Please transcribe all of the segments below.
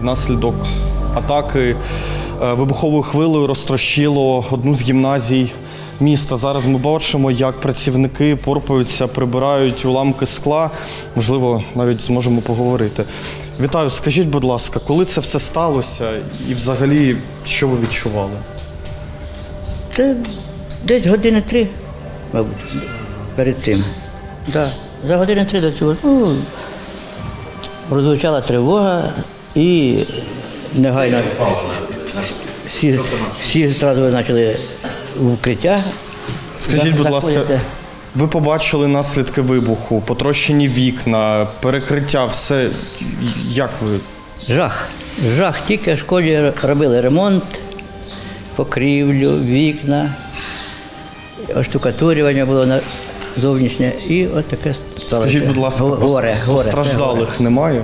внаслідок атаки е, вибуховою хвилею розтрощило одну з гімназій міста. Зараз ми бачимо, як працівники порпаються, прибирають уламки скла. Можливо, навіть зможемо поговорити. Вітаю, скажіть, будь ласка, коли це все сталося і взагалі що ви відчували? Це десь години три, мабуть, перед цим. Да. За години три до цього ну, прозвучала тривога і негайно всі, всі одразу почали в укриття. Скажіть, будь ласка, ви побачили наслідки вибуху, потрощені вікна, перекриття, все. Як ви? Жах. Жах. Тільки в школі робили ремонт, покрівлю, вікна, оштукатурювання було на зовнішнє. І от таке сталося. Скажіть, будь ласка, горе, горе, постраждалих немає?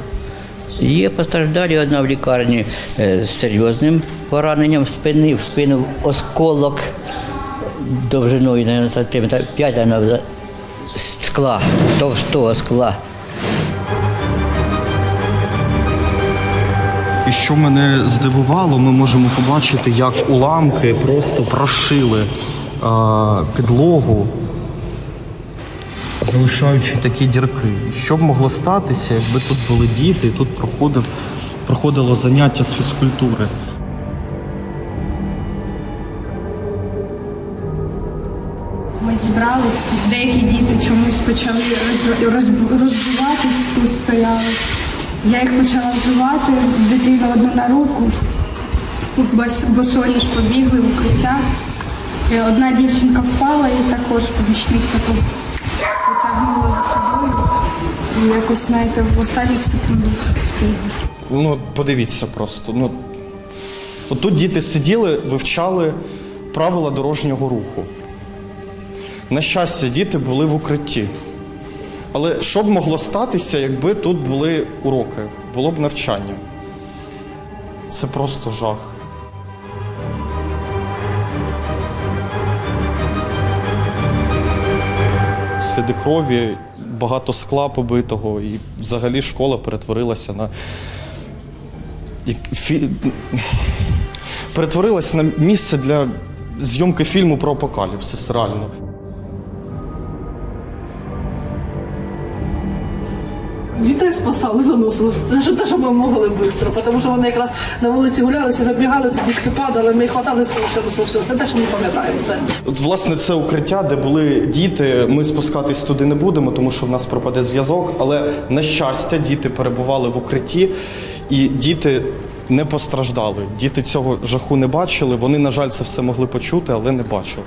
Є постраждалі одна в лікарні е, з серйозним пораненням спини, в спину осколок довжиною на сантиметр 5 на скла, товстого скла. І що мене здивувало, ми можемо побачити, як уламки просто прошили підлогу, залишаючи такі дірки. Що б могло статися, якби тут були діти, і тут проходив, проходило заняття з фізкультури? Ми зібрались, деякі діти чомусь почали розб- розб- розбиватись, тут стояли. Я їх почала взувати, дитину одну на руку, бос- босоніж побігли в укриття. Е, Одна дівчинка впала і також помічниця по- потягнула за собою. І якось, знаєте, в останню секунду встигли. Ну, подивіться просто. Ну, от тут діти сиділи, вивчали правила дорожнього руху. На щастя, діти були в укритті. Але що б могло статися, якби тут були уроки, було б навчання? Це просто жах. Сліди крові, багато скла побитого, і взагалі школа перетворилася на перетворилася на місце для зйомки фільму про апокаліпсис, реально. Спасали, заносили. Те, що ми могли швидко, тому що вони якраз на вулиці гулялися, забігали, тоді дітки падали, ми хватали, все, все, все. Це те, що ми пам'ятаємо. От, власне, це укриття, де були діти. Ми спускатись туди не будемо, тому що в нас пропаде зв'язок. Але на щастя, діти перебували в укритті, і діти не постраждали. Діти цього жаху не бачили. Вони, на жаль, це все могли почути, але не бачили.